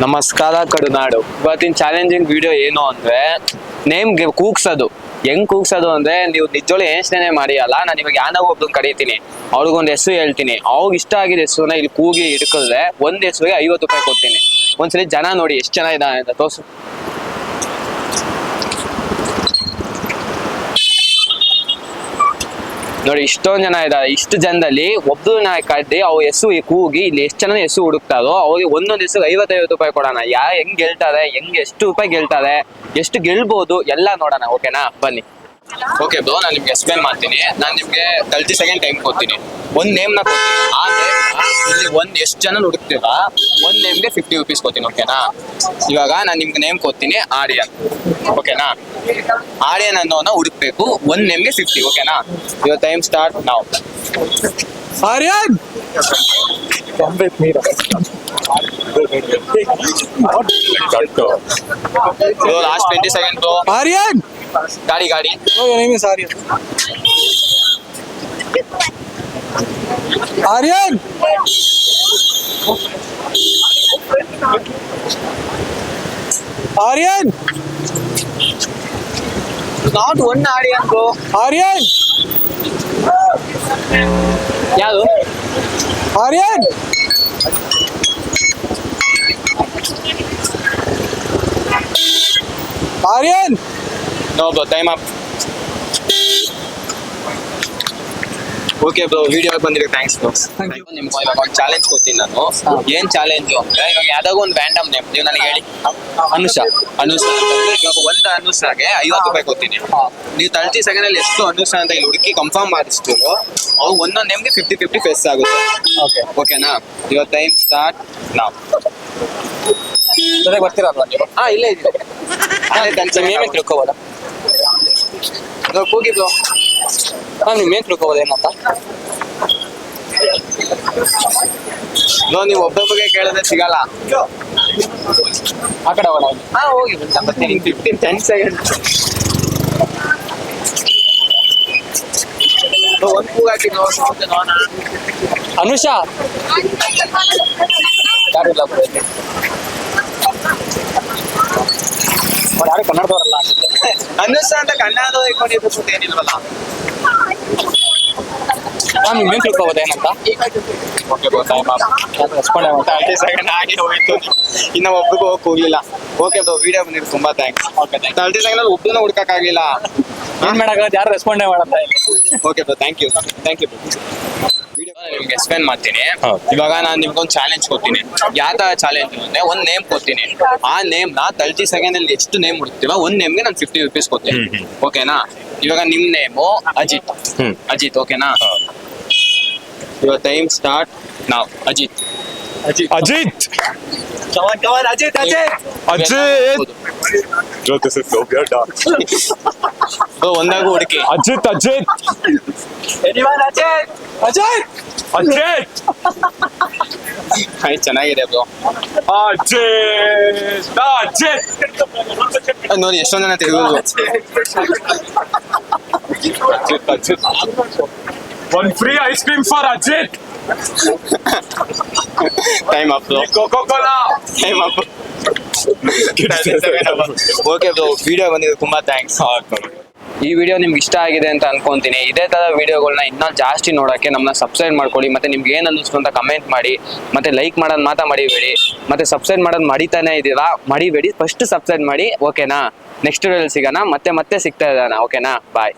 ನಮಸ್ಕಾರ ಕಡುನಾಡು. ಇವತ್ತಿನ challenging video ಏನು ಅಂದ್ರೆ ನೇಮ್ ಕೂಗ್ಸೋದು. ಹೆಂಗ್ ಕೂಗ್ಸೋದು ಅಂದ್ರೆ, ನೀವು ನಿಜವಳು ಯೋಚನೆ ಮಾಡಿ ಅಲ್ಲ, ನಾನು ಇವಾಗ ಯಾನ ಒಬ್ಬ ಕರೀತೀನಿ. ಅವ್ರಿಗೊಂದು ಹೆಸರು ಹೇಳ್ತೀನಿ. ಅವ್ರಿಗೆ ಇಷ್ಟ ಆಗಿದ ಹೆಸರನ್ನ ಇಲ್ಲಿ ಕೂಗಿ ಹಿಡ್ಕೊಂಡ್ರೆ, ಒಂದ್ ಹೆಸರಿಗೆ ಐವತ್ತು ರೂಪಾಯಿ ಕೊಡ್ತೀನಿ. ಒಂದ್ಸಲಿ ಜನ ನೋಡಿ ಎಷ್ಟು ಜನ ಅಂತ ತೋರ್ಸು. ನೋಡಿ, ಇಷ್ಟೊಂದು ಜನ ಇದ್ದಾರೆ. ಇಷ್ಟು ಜನದಲ್ಲಿ ಒಬ್ರನ್ನ ಕಡ್ಡಿ ಅವ್ರ ಹೆಸರು ಕೂಗಿ ಇಲ್ಲಿ ಎಷ್ಟು ಜನ ಹೆಸರು ಹುಡುಕ್ತಾರೋ, ಅವ್ರಿಗೆ ಒಂದೊಂದು ಹೆಸರು ಐವತ್ತೈವತ್ತು ರೂಪಾಯಿ ಕೊಡೋಣ. ಯಾ ಹೆಂಗ್ ಗೆಲ್ತಾರೆ, ಹೆಂಗ್ ಎಷ್ಟು ರೂಪಾಯಿ ಗೆಲ್ತಾರೆ, ಎಷ್ಟು ಗೆಲ್ಬಹುದು ಎಲ್ಲ ನೋಡೋಣ, ಓಕೆನಾ? ಬನ್ನಿ. ಓಕೆ ಬ್ರೋ, ನಾನು ನಿಮ್ಗೆ ಎಕ್ಸ್ಪ್ಲೇನ್ ಮಾಡ್ತೀನಿ. ನಾನು ನಿಮ್ಗೆ ತರ್ಟಿ ಸೆಕೆಂಡ್ ಟೈಮ್ ಕೊಡ್ತೀನಿ. ಒಂದ್ ನೇಮ್ನ ಕೊಡ್ತೀನಿ. ಆ ನೇಮ್ ಇಲ್ಲಿ ಒಂದ್ ಎಷ್ಟು ಜನ ಹುಡುಕ್ತೀರಾ, ಒಂದ್ ನೇಮ್ಗೆ ಫಿಫ್ಟಿ ರುಪೀಸ್ ಕೊಡ್ತೀನಿ, ಓಕೆನಾ? ಇವಾಗ ನಾನು ನಿಮ್ಗೆ ನೇಮ್ ಕೊಡ್ತೀನಿ ಆರ್ಯನ್ ಓಕೆನಾ? ಆರ್ಯನ್ ಅನ್ನೋನ ಹುಡುಕ್ಬೇಕು. ಒಂದ್ ನೇಮ್ಗೆ ಫಿಫ್ಟಿ ಓಕೆನಾ ಇವಾಗ ಟೈಮ್ ಸ್ಟಾರ್ಟ್ ನಾವು Aryan! Last twenty second Aryan! ಗಾಡಿ ಗಾಡಿ. Oh, your name is Aryan. Aryan! Aryan! Not one Aryan bro Aryan! ಯಾವುದು Aryan! Aryan! No bro time up okay bro video ಬಂದಿರೋ ಥ್ಯಾಂಕ್ಸ್ ಬ್ರೋ. ನಿಮ್ಗೆ ಇವಾಗ ಒಂದು ಚಾಲೆಂಜ್ ಕೊಡ್ತೀನಿ ನಾನು. ಏನ್ ಚಾಲೆಂಜ್ ಅಂದ್ರೆ ಇವಾಗ ಯಾವ್ದಾಗ ಒಂದು ವ್ಯಾಂಡಮ್ ನೇಮ್ ನೀವು ನನಗೆ ಹೇಳಿ. ಅನುಷಾ. ಅನುಷ ಇವಾಗ ಒಂದು ಅನುಷಾಗೆ ಐವತ್ತು ರೂಪಾಯಿ ಕೊಡ್ತೀನಿ. ನೀವು ತರ್ಟಿ ಸೆಕೆಂಡ್ ಅಲ್ಲಿ ಎಷ್ಟು ಅನುಷಾ ಅಂತ ಇಲ್ಲಿ ಹುಡುಕಿ ಕನ್ಫರ್ಮ್ ಮಾಡಿಸ್ತು ಅವು ಒಂದೊಂದು ನೇಮ್ಗೆ ಫಿಫ್ಟಿ ಫಿಫ್ಟಿ ಫೆಸ್ ಆಗುತ್ತೆ ಓಕೆ ಓಕೆನಾ ಯುವರ್ ಟೈಮ್ ಸ್ಟಾರ್ಟ್ ನಾವು ಜೊತೆಗೆ ಬರ್ತೀರಲ್ವಾ ನೀವು? ಹಾ ಇಲ್ಲೇ ಇದೆ ಅದೇ ತಿಳ್ಕೊಬೋದಾ? ಕೂಗಿ ಬ್ರೋ ನೀವು ಮೇನ್ ತಿಳ್ಕೊಬೋದು ಏನಂತ? ನೋ ನೀವು ಒಬ್ಬೊಬ್ಬರಿಗೆ ಕೇಳಿದ್ರೆ ಸಿಗಲ್ಲ. ಆ ಕಡೆ ಹೋಗೋಣ ಹಾ ಹೋಗಿ ಬರ್ತೀನಿ. ಫಿಫ್ಟೀನ್ ಟೆನ್ ಸೆಕೆಂಡ್ ಒಂದು ಹೂ ಹಾಕಿ ನೋಡೋಣ ಅನುಷಾ? ಯಾರು ಇಲ್ಲ ಯಾರು ಕನ್ನಡದವರಲ್ಲ? ಅನ್ನಿಸ್ತ ಅಂತ ಕನ್ನಡ ಇಟ್ಕೊಂಡಿದ್ದು ಸುತ್ತ ಏನಿಲ್ವಲ್ಲ ಮ್ಯಾಮ್. ತಿಳ್ಕೊಬೋದ ಓಕೆ ಸೆಕೆಂಡ್ ಹೋಯ್ತು. ಇನ್ನ ಒಬ್ರಿಗೂ ಹೋಗಕ್ ಹೋಗ್ಲಿಲ್ಲ. ಓಕೆ ಬ್ರೋ ವಿಡಿಯೋ ಬಂದಿದ್ದು ತುಂಬಾ ಥ್ಯಾಂಕ್ಸ್ ಓಕೆ ಅಲ್ಲಿ ಒಬ್ಬನು ಹುಡ್ಕಕ್ಕಾಗಿಲ್ಲ ಏನು ಮಾಡೋಕ್ಕಾಗತ್ತೆ ಯಾರು ರೆಸ್ಪಾಂಡೇ ಮಾಡಲ್ಲ okay bro thank you thank you ನಿಮ್ಗೆ ಎಕ್ಸ್ಪ್ಲೇನ್ ಮಾಡ್ತೀನಿ. ಇವಾಗ ನಾನು ನಿಮ್ಗೊಂದು ಚಾಲೆಂಜ್ ಕೊಡ್ತೀನಿ. ಯಾವ ತರ ಚಾಲೆಂಜ್ ಅಂದ್ರೆ ಒಂದ್ ನೇಮ್ ಕೊಡ್ತೀನಿ. ಆ ನೇಮ್ನ ತರ್ಟಿ ಸೆಕೆಂಡ್ ಅಲ್ಲಿ ಎಷ್ಟು ನೇಮ್ ಹುಡುಕ್ತೀವ ಒಂದ್ ನೇಮ್ಗೆ ನಾನು ಫಿಫ್ಟಿ ರುಪೀಸ್ ಕೊಡ್ತೀನಿ. ಓಕೆನಾ ಇವಾಗ ನಿಮ್ ನೇಮು ಅಜಿತ್. ಅಜಿತ್ ಓಕೆನಾ ಯುವರ್ ಟೈಮ್ ಸ್ಟಾರ್ಟ್ ನಾವ್ Ajit. Ajit! Kavan Kavan Ajit Ajit! Ajit! Bro, this is so weird. dog. So, ಒಂದಾಗೂ ಹುಡುಕಿ. ಅಜಿತ್ ಅಜಿತ್? ಅಜಿತ್! ಚೆನ್ನಾಗಿದೆ ಬ್ರೋ ನೋಡಿ ಎಷ್ಟೊಂದನ ತಿರುಗೋದು. ಒಂದ್ free ice cream for Ajith time up Coca Cola time up okay bro video ಬಂದಿದ್ದು ತುಂಬಾ ಥ್ಯಾಂಕ್ಸ್ ಈ ವಿಡಿಯೋ ನಿಮ್ಗೆ ಇಷ್ಟ ಆಗಿದೆ ಅಂತ ಅನ್ಕೊಂತೀನಿ. ಇದೇ ತರ ವಿಡಿಯೋಗಳನ್ನ ಇನ್ನೂ ಜಾಸ್ತಿ ನೋಡೋಕ್ಕೆ ನಮ್ಮನ್ನ ಸಬ್ಸ್ಕ್ರೈಬ್ ಮಾಡ್ಕೊಳ್ಳಿ, ಮತ್ತೆ ನಿಮ್ಗೆ ಏನು ಅನ್ನಿಸ್ತು ಅಂತ ಕಮೆಂಟ್ ಮಾಡಿ, ಮತ್ತೆ ಲೈಕ್ ಮಾಡೋದು ಮಾತ್ರ ಮಡಿಬೇಡಿ ಮತ್ತೆ ಸಬ್ಸ್ಕ್ರೈಬ್ ಮಾಡೋದು ಮಡಿತಾನೆ ಇದ್ದೀರಾ? ಮಡಿಬೇಡಿ ಫಸ್ಟ್ ಸಬ್ಸ್ಕ್ರೈಬ್ ಮಾಡಿ ಓಕೆನಾ ನೆಕ್ಸ್ಟ್ ಅಲ್ಲಿ ಸಿಗೋಣ, ಮತ್ತೆ ಮತ್ತೆ ಸಿಗ್ತಾ ಇದ್ದಾನ ಓಕೆನಾ ಬಾಯ್